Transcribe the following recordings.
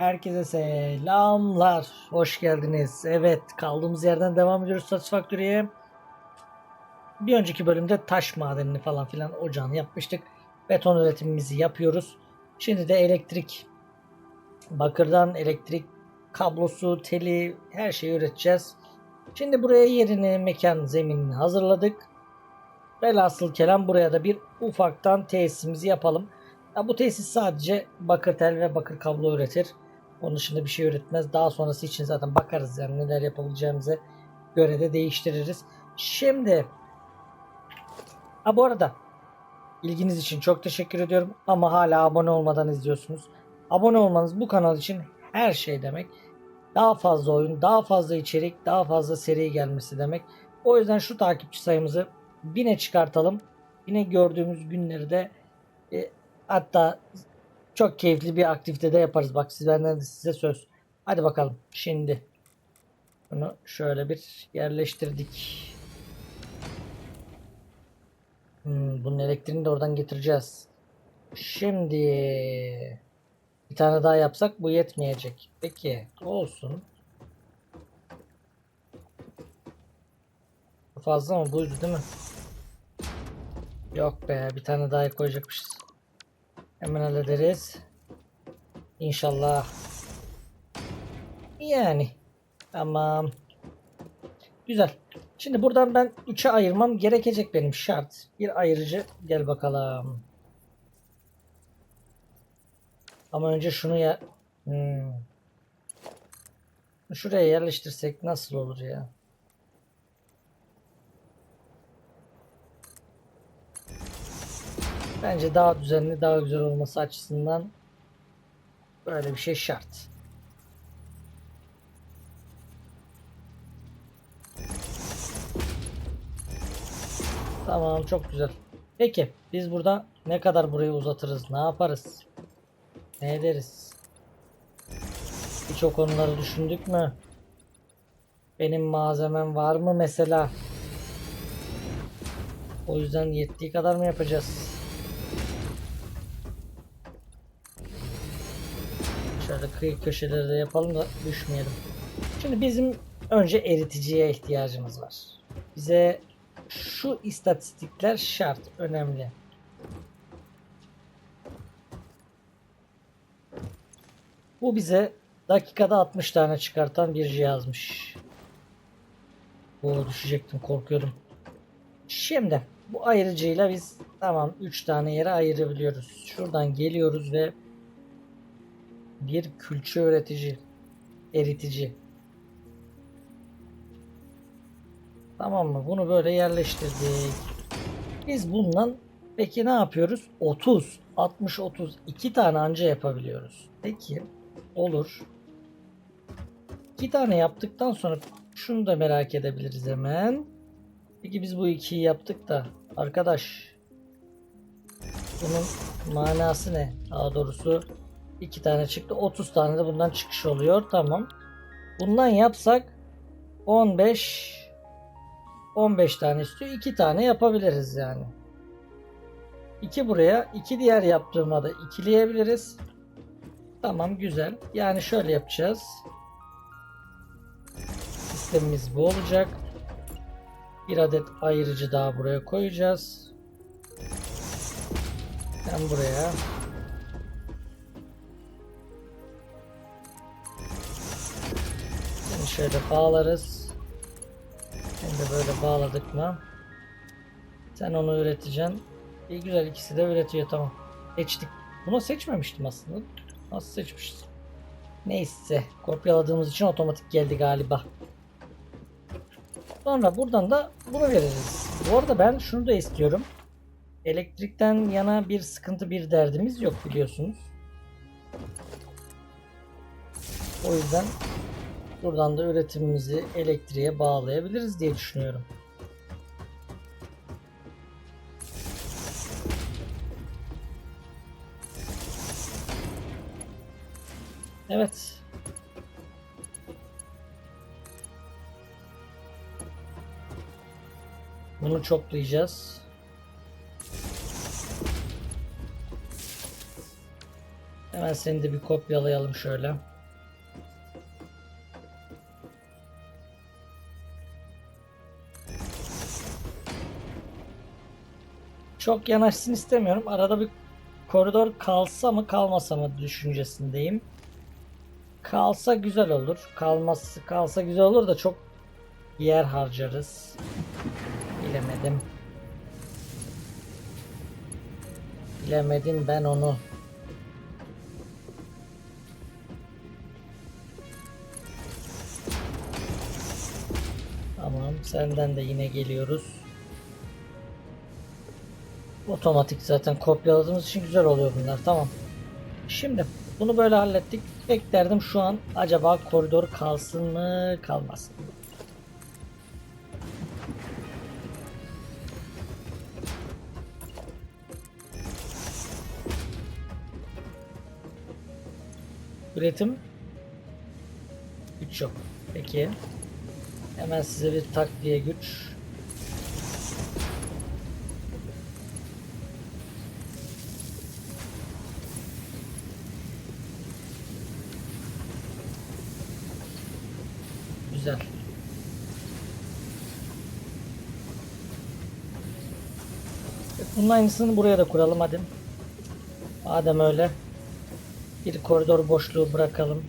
Herkese selamlar. Hoş geldiniz. Evet kaldığımız yerden devam ediyoruz Satisfactory'ye. Bir önceki bölümde taş madenini falan filan ocağını yapmıştık. Beton üretimimizi yapıyoruz. Şimdi de elektrik bakırdan elektrik kablosu, teli her şeyi üreteceğiz. Şimdi buraya yerini, mekan, zeminini hazırladık. Velhasıl kelam buraya da bir ufaktan tesisimizi yapalım. Ya bu tesis sadece bakır tel ve bakır kablo üretir. Onun dışında bir şey üretmez. Daha sonrası için zaten bakarız yani neler yapabileceğimize göre de değiştiririz. Şimdi ha bu arada ilginiz için çok teşekkür ediyorum ama hala abone olmadan izliyorsunuz. Abone olmanız bu kanal için her şey demek. Daha fazla oyun, daha fazla içerik, daha fazla seri gelmesi demek. O yüzden şu takipçi sayımızı bine çıkartalım. Yine gördüğümüz günleri de e, hatta çok keyifli bir aktivite de yaparız. Bak siz benden de size söz. Hadi bakalım şimdi. Bunu şöyle bir yerleştirdik. Hmm, bunun elektriğini de oradan getireceğiz. Şimdi bir tane daha yapsak bu yetmeyecek. Peki olsun. Fazla mı? Buydu değil mi? Yok be bir tane daha koyacakmışız. Hemen hallederiz. İnşallah. Yani. Tamam. Güzel. Şimdi buradan ben 3'e ayırmam gerekecek benim şart. Bir ayırıcı gel bakalım. Ama önce şunu ya Hmm. Şuraya yerleştirsek nasıl olur ya? Bence daha düzenli, daha güzel olması açısından böyle bir şey şart. Tamam, çok güzel. Peki, biz burada ne kadar burayı uzatırız, ne yaparız? Ne ederiz? Hiç o konuları düşündük mü? Benim malzemem var mı mesela? O yüzden yettiği kadar mı yapacağız? Kıyı köşeleri de yapalım da düşmeyelim. Şimdi bizim önce eriticiye ihtiyacımız var. Bize şu istatistikler şart, önemli. Bu bize dakikada 60 tane çıkartan bir cihazmış. Oo düşecektim korkuyordum. Şimdi bu ayırıcıyla biz tamam 3 tane yere ayırabiliyoruz. Şuradan geliyoruz ve bir külçe üretici, eritici. Tamam mı? Bunu böyle yerleştirdik. Biz bundan peki ne yapıyoruz? 30, 60, 30 iki tane anca yapabiliyoruz. Peki olur. İki tane yaptıktan sonra şunu da merak edebiliriz hemen. Peki biz bu ikiyi yaptık da arkadaş bunun manası ne? Daha doğrusu iki tane çıktı. 30 tane de bundan çıkış oluyor. Tamam. Bundan yapsak 15 15 tane istiyor. 2 tane yapabiliriz yani. 2 buraya, 2 diğer yaptığıma da ikileyebiliriz. Tamam güzel. Yani şöyle yapacağız. Sistemimiz bu olacak. Bir adet ayırıcı daha buraya koyacağız. Ben buraya. Şöyle bağlarız. Şimdi böyle bağladık mı? Sen onu üreteceksin. İyi güzel ikisi de üretiyor tamam. Seçtik. Bunu seçmemiştim aslında. Nasıl seçmişiz? Neyse. Kopyaladığımız için otomatik geldi galiba. Sonra buradan da bunu veririz. Bu arada ben şunu da istiyorum. Elektrikten yana bir sıkıntı bir derdimiz yok biliyorsunuz. O yüzden buradan da üretimimizi elektriğe bağlayabiliriz diye düşünüyorum. Evet. Bunu çoklayacağız. Hemen seni de bir kopyalayalım şöyle. Çok yanaşsın istemiyorum. Arada bir koridor kalsa mı kalmasa mı düşüncesindeyim. Kalsa güzel olur. Kalması kalsa güzel olur da çok yer harcarız. Bilemedim. Bilemedim ben onu. Tamam, senden de yine geliyoruz. Otomatik zaten kopyaladığımız için güzel oluyor bunlar. Tamam. Şimdi bunu böyle hallettik. Tek derdim şu an acaba koridor kalsın mı kalmasın mı? Üretim 3 yok. Peki. Hemen size bir takviye güç. Güzel. Bunun aynısını buraya da kuralım hadi. Madem öyle. Bir koridor boşluğu bırakalım.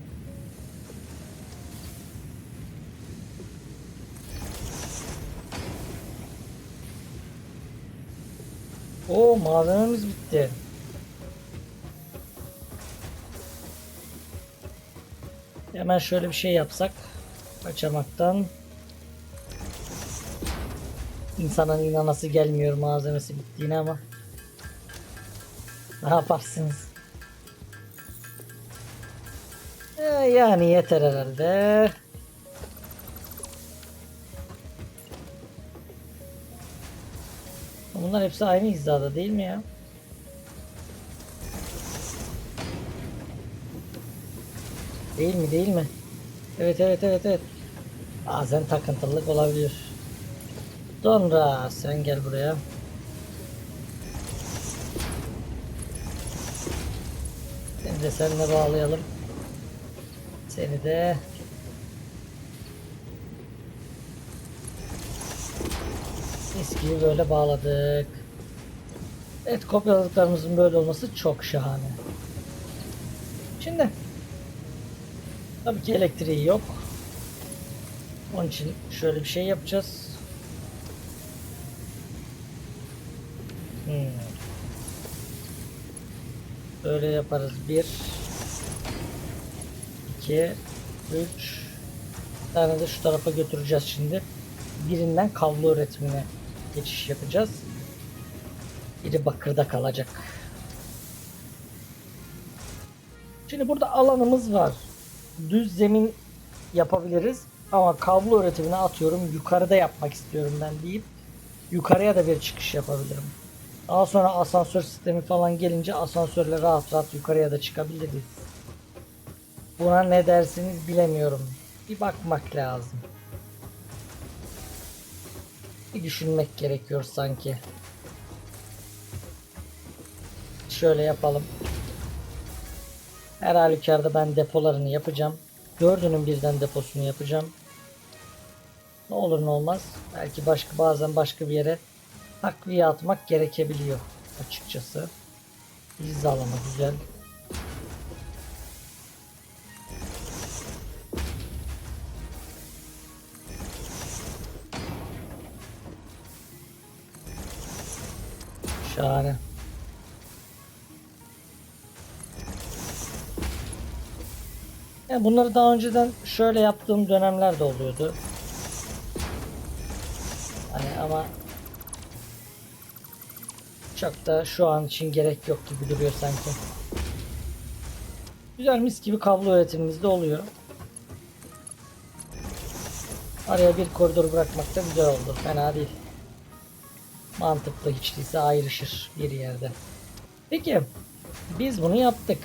Oo malzememiz bitti. Hemen şöyle bir şey yapsak. Kaçamaktan. İnsanın inanası gelmiyor malzemesi bittiğine ama. Ne yaparsınız? Ee, yani yeter herhalde. Bunlar hepsi aynı hizada değil mi ya? Değil mi değil mi? Evet evet evet evet. Bazen takıntılılık olabilir. Sonra sen gel buraya. Seni de seninle bağlayalım. Seni de Mis gibi böyle bağladık. Evet kopyaladıklarımızın böyle olması çok şahane. Şimdi tabii ki elektriği yok. Onun için şöyle bir şey yapacağız. Böyle yaparız. Bir, iki, üç. Bir tane de şu tarafa götüreceğiz şimdi. Birinden kablo üretimine geçiş yapacağız. Biri bakırda kalacak. Şimdi burada alanımız var. Düz zemin yapabiliriz. Ama kablo üretimine atıyorum yukarıda yapmak istiyorum ben deyip yukarıya da bir çıkış yapabilirim. Daha sonra asansör sistemi falan gelince asansörle rahat rahat yukarıya da çıkabiliriz. Buna ne dersiniz bilemiyorum. Bir bakmak lazım. Bir düşünmek gerekiyor sanki. Şöyle yapalım. Her halükarda ben depolarını yapacağım. Dördünün birden deposunu yapacağım. Ne olur ne olmaz. Belki başka bazen başka bir yere takviye atmak gerekebiliyor açıkçası. Hizalama güzel. Şahane. Yani bunları daha önceden şöyle yaptığım dönemler de oluyordu. Hani ama çok da şu an için gerek yok gibi duruyor sanki. Güzel mis gibi kablo üretimimiz de oluyor. Araya bir koridor bırakmak da güzel oldu. Fena değil. Mantıklı hiç değilse ayrışır bir yerde. Peki biz bunu yaptık.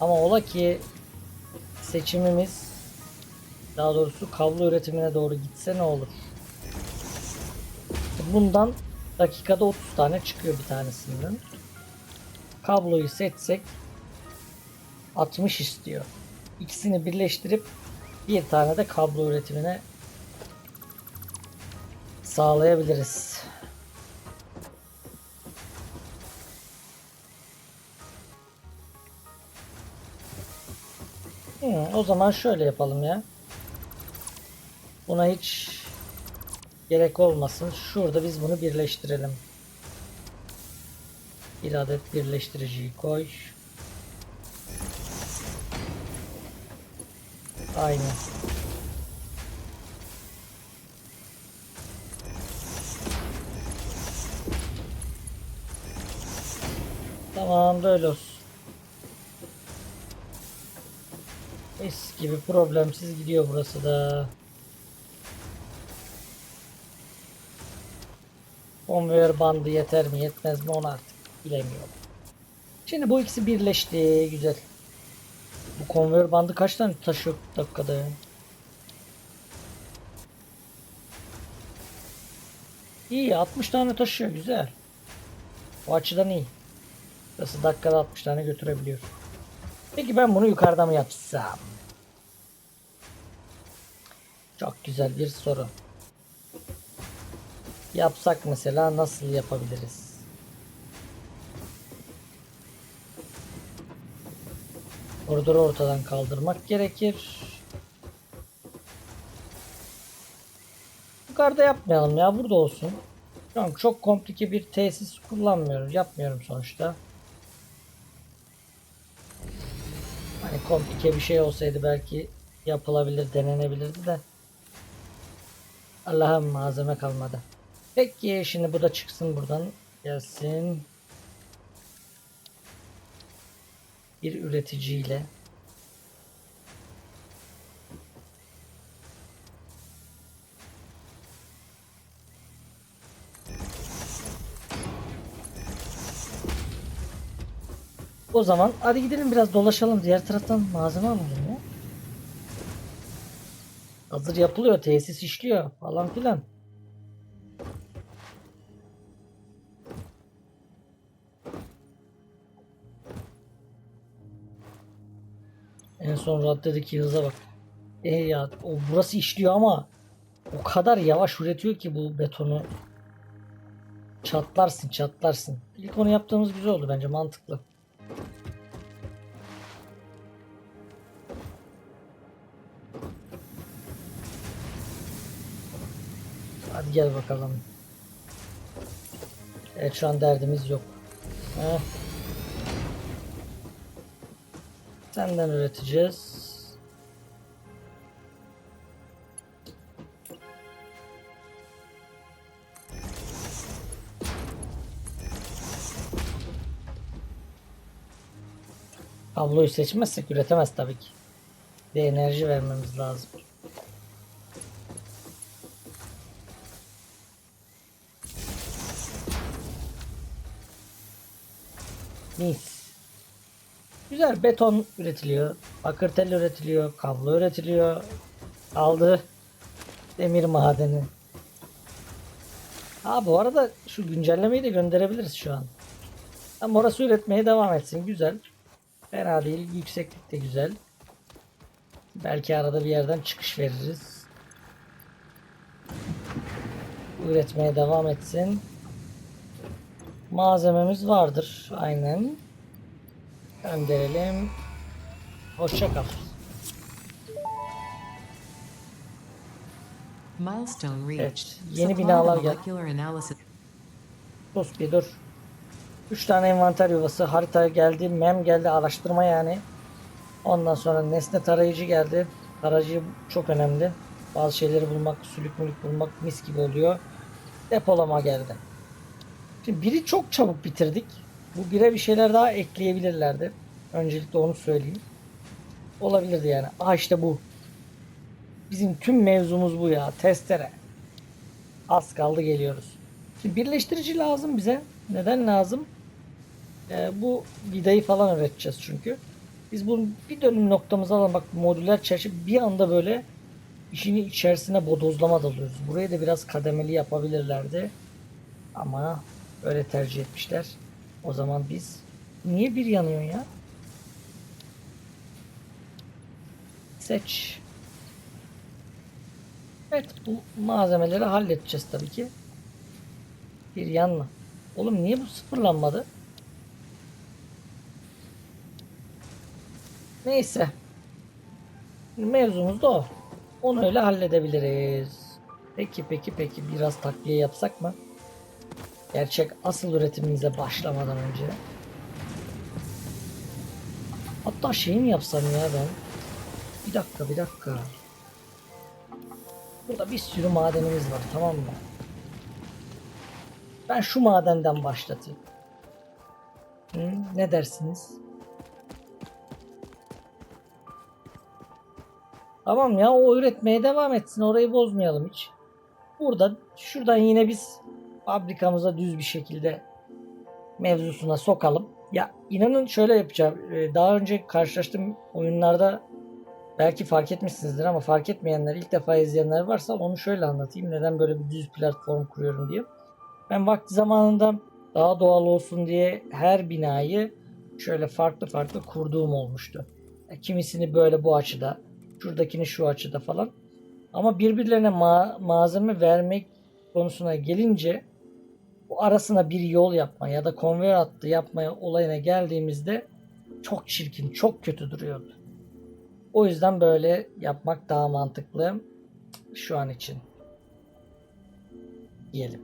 Ama ola ki seçimimiz daha doğrusu kablo üretimine doğru gitse ne olur? Bundan Dakikada 30 tane çıkıyor bir tanesinden. Kabloyu seçsek 60 istiyor. İkisini birleştirip bir tane de kablo üretimine sağlayabiliriz. Hmm, o zaman şöyle yapalım ya. Buna hiç gerek olmasın. Şurada biz bunu birleştirelim. Bir adet birleştiriciyi koy. Aynı. Tamam böyle olsun. Mis gibi problemsiz gidiyor burası da. Conveyor bandı yeter mi yetmez mi onu artık bilemiyorum. Şimdi bu ikisi birleşti. Güzel. Bu conveyor bandı kaç tane taşıyor dakikada? İyi 60 tane taşıyor güzel. O açıdan iyi. Burası dakikada 60 tane götürebiliyor. Peki ben bunu yukarıda mı yapsam? Çok güzel bir soru. Yapsak mesela nasıl yapabiliriz? Koridoru ortadan kaldırmak gerekir. Yukarıda yapmayalım ya burada olsun. An çok komplike bir tesis kullanmıyorum. Yapmıyorum sonuçta. Hani komplike bir şey olsaydı belki yapılabilir, denenebilirdi de. Allah'ım malzeme kalmadı. Peki şimdi bu da çıksın buradan. Gelsin. Bir üreticiyle. O zaman hadi gidelim biraz dolaşalım. Diğer taraftan malzeme alalım ya. Hazır yapılıyor. Tesis işliyor falan filan. Son raddedeki hıza bak. E ya o burası işliyor ama o kadar yavaş üretiyor ki bu betonu. Çatlarsın çatlarsın. İlk onu yaptığımız güzel oldu bence mantıklı. Hadi gel bakalım. Evet şu an derdimiz yok. Heh. Senden üreteceğiz. Kabloyu seçmezsek üretemez tabii ki. Bir enerji vermemiz lazım. Mis. Güzel beton üretiliyor. Bakır tel üretiliyor. Kablo üretiliyor. Aldı. Demir madeni. Ha bu arada şu güncellemeyi de gönderebiliriz şu an. Ama orası üretmeye devam etsin. Güzel. Fena değil. Yükseklik de güzel. Belki arada bir yerden çıkış veririz. Üretmeye devam etsin. Malzememiz vardır. Aynen. Gönderelim. Hoşça kal. Milestone reached. Evet, yeni binalar the gel- molecular analysis. Sus bir dur. 3 tane envanter yuvası, harita geldi, mem geldi, araştırma yani. Ondan sonra nesne tarayıcı geldi. Tarayıcı çok önemli. Bazı şeyleri bulmak, sülük mülük bulmak mis gibi oluyor. Depolama geldi. Şimdi biri çok çabuk bitirdik. Bu bire bir şeyler daha ekleyebilirlerdi. Öncelikle onu söyleyeyim. Olabilirdi yani. Aha işte bu. Bizim tüm mevzumuz bu ya. Testere. Az kaldı geliyoruz. Şimdi birleştirici lazım bize. Neden lazım? Ee, bu vidayı falan üreteceğiz çünkü. Biz bunu bir dönüm noktamıza alalım. Bak modüler çerçeve bir anda böyle işin içerisine bodozlama dalıyoruz. Burayı da biraz kademeli yapabilirlerdi. Ama öyle tercih etmişler. O zaman biz niye bir yanıyor ya? Seç. Evet bu malzemeleri halledeceğiz tabii ki. Bir yanma. Oğlum niye bu sıfırlanmadı? Neyse. Mevzumuz da o. Onu öyle halledebiliriz. Peki peki peki biraz takviye yapsak mı? Gerçek asıl üretimimize başlamadan önce. Hatta şey mi yapsam ya ben? Bir dakika bir dakika. Burada bir sürü madenimiz var tamam mı? Ben şu madenden başlatayım. Hı, ne dersiniz? Tamam ya o üretmeye devam etsin. Orayı bozmayalım hiç. Burada şuradan yine biz fabrikamıza düz bir şekilde mevzusuna sokalım. Ya inanın şöyle yapacağım. Ee, Daha önce karşılaştığım oyunlarda belki fark etmişsinizdir ama fark etmeyenler ilk defa izleyenler varsa onu şöyle anlatayım. Neden böyle bir düz platform kuruyorum diye. Ben vakti zamanında daha doğal olsun diye her binayı şöyle farklı farklı kurduğum olmuştu. Kimisini böyle bu açıda, şuradakini şu açıda falan. Ama birbirlerine ma- malzeme vermek konusuna gelince bu arasına bir yol yapma ya da konveyör hattı yapmaya olayına geldiğimizde çok çirkin, çok kötü duruyordu. O yüzden böyle yapmak daha mantıklı şu an için. Diyelim.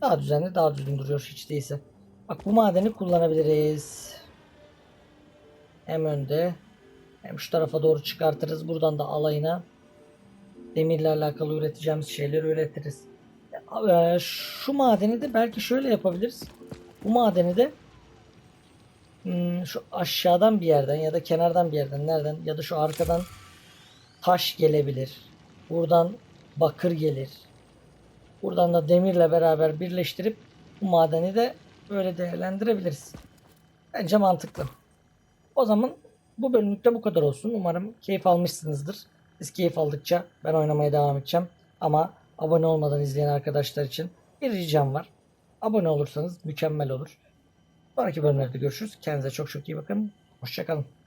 Daha düzenli, daha düzgün duruyor hiç değilse. Bak bu madeni kullanabiliriz. Hem önde hem şu tarafa doğru çıkartırız. Buradan da alayına demirle alakalı üreteceğimiz şeyleri üretiriz. Ee, Şu madeni de belki şöyle yapabiliriz. Bu madeni de hmm, şu aşağıdan bir yerden ya da kenardan bir yerden nereden ya da şu arkadan taş gelebilir. Buradan bakır gelir. Buradan da demirle beraber birleştirip bu madeni de böyle değerlendirebiliriz. Bence mantıklı. O zaman bu bölümlükte bu kadar olsun. Umarım keyif almışsınızdır. Siz keyif aldıkça ben oynamaya devam edeceğim. Ama abone olmadan izleyen arkadaşlar için bir ricam var. Abone olursanız mükemmel olur. Sonraki bölümlerde görüşürüz. Kendinize çok çok iyi bakın. Hoşçakalın.